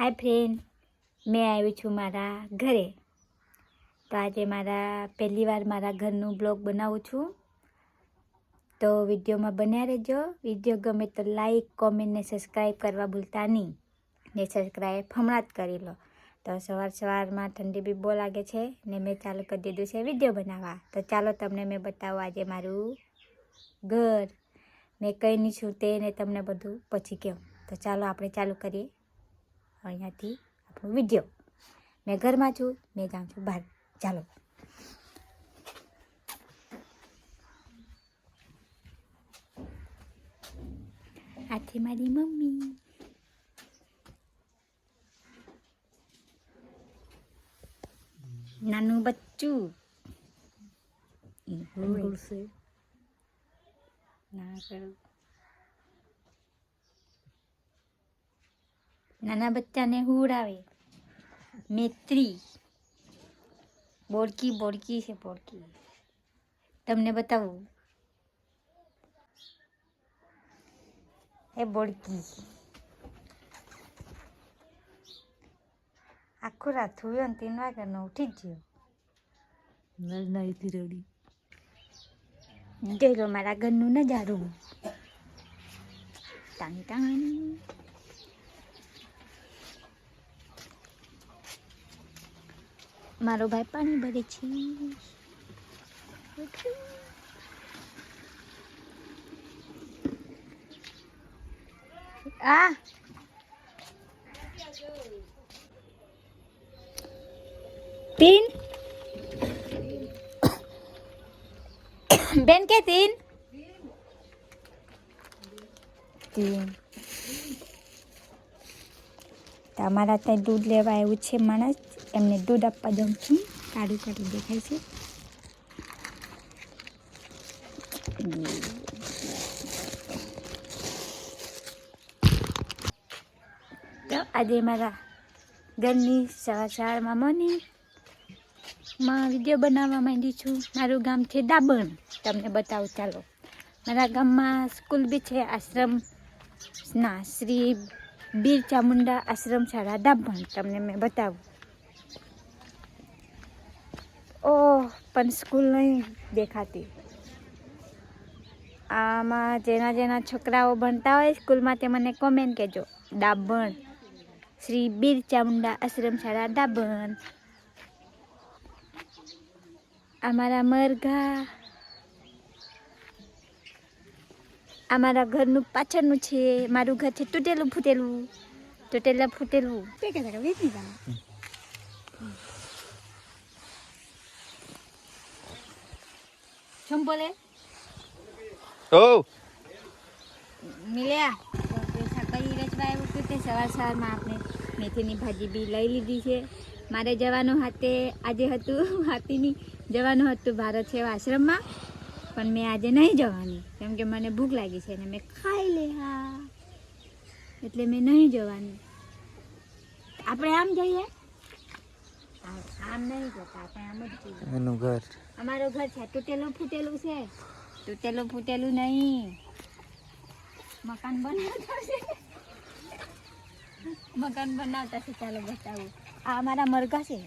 હાય friend, મેં આવી છું મારા ઘરે. તો આજે મારા, પહેલી વાર મારા ઘરનું બ્લોગ બનાવું છું. તો વિડીયોમાં બન્યા રહેજો. વીડિયો ગમે તો લાઈક, કોમેન્ટ ને સબસ્ક્રાઈબ કરવા ભૂલતા નહીં. ને સબસ્ક્રાઈબ હમણાં જ કરી લો. તો સવાર સવારમાં ઠંડી બી બહુ લાગે છે ને મેં ચાલુ કરી દીધું છે વીડિયો બનાવવા. તો ચાલો તમને મેં બતાવું આજે મારું ઘર. મેં કંઈ નહીં છું તે ને તમને બધું પછી કહું. તો ચાલો આપણે ચાલુ કરીએ. અહીંયાથી આપણો વીડિયો. મેં ઘરમાં છું મેં જાઉં છું બહાર. ચાલો. આથી મારી મમ્મી. નાનું બચ્ચું. ના નાના બચ્ચાને હુવડાવે. મેત્રી. બોડકી બોડકી છે બોડકી તમને બતાવું. એ બોડકી આખું રાત થયું ને ત્રણ વાગ્યાનો ઉઠી જ ગયો. નાઈથી રેડી. જોઈ લો મારા ઘરનું નજારું. ટાંગ ટાંગ. મારો ભાઈ પાણી ભરે છે. આ. તીન. બેન કે તીન? તીન. તમારા ત્યાં દૂધ લેવા આવ્યું છે માણસ? એમને દૂધ આપવા જાઉં છું. કાઢું કાઢું દેખાય છે. તો આજે મારા ઘરની સવાર સવારમાં મોર્નિંગમાં વીડિયો બનાવવા માંડી છું. મારું ગામ છે દાબણ. તમને બતાવું ચાલો. મારા ગામમાં સ્કૂલ બી છે આશ્રમ ના શ્રી બીર ચામુંડા આશ્રમ શાળા દાબણ. તમને મેં બતાવું. પણ સ્કૂલ નહીં દેખાતી. આમાં જેના જેના છોકરાઓ ભણતા હોય સ્કૂલમાં તે મને કોમેન્ટ કહેજો. દાભણ શ્રી બીર ચામુંડા આશ્રમ શાળા દાભણ અમારા મરઘા. અમારા ઘરનું પાછળનું છે મારું ઘર છે તૂટેલું ફૂટેલું. તૂટેલા ફૂટેલું. બોલે? ઓ. મિલ્યા પૈસા કઈ રચવા એવું હતું તે સવાર સવારમાં આપણે મેથીની ભાજી બી લઈ લીધી છે. મારે જવાનું હાથે આજે હતું હાથીની જવાનું હતું ભારત સેવા આશ્રમમાં પણ મેં આજે નહીં જવાની. કેમ કે મને ભૂખ લાગી છે અને મેં ખાઈ લે હા. એટલે મેં નહીં જવાની. આપણે આમ જઈએ? આ- આમ નહીં જતા આપણે આમ જ જઈએ એનું ઘર. અમારું ઘર છે તૂટેલું ફૂટેલું છે. તૂટેલું ફૂટેલું નહીં. મકાન બનાવતા છે મકાન બનાવતા છે ચાલો બતાવું. આ અમારા મરઘા છે.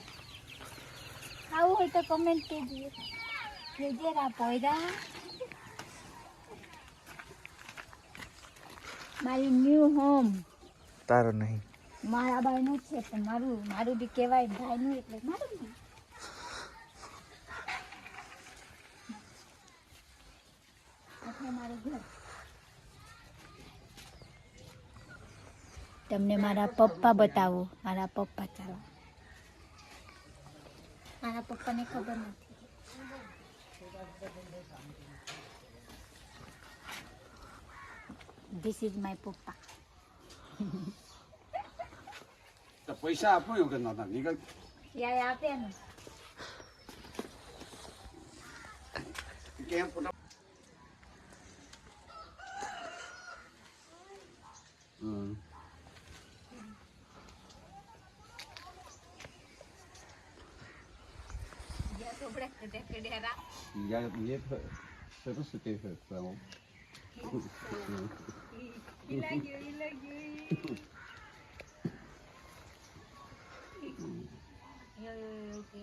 આવું હોય તો કમેન્ટ કહેજો કેજે રા પોયરા. મારી ન્યૂ હોમ. તારો નહીં. મારા જ છે પણ મારું મારું બી કહેવાય ભાઈનું એટલે મારું મારું તમને મારા પપ્પા બતાવો મારા પપ્પા ચાલો. મારા પપ્પાને ખબર નથી. ધીસ ઇઝ માય પપ્પા. પૈસા આપો એવું કે નતા નીકળ યાર આપે ને કેમ ફોટા હમ Ya, ये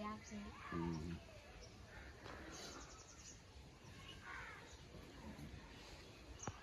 the. Mm -hmm.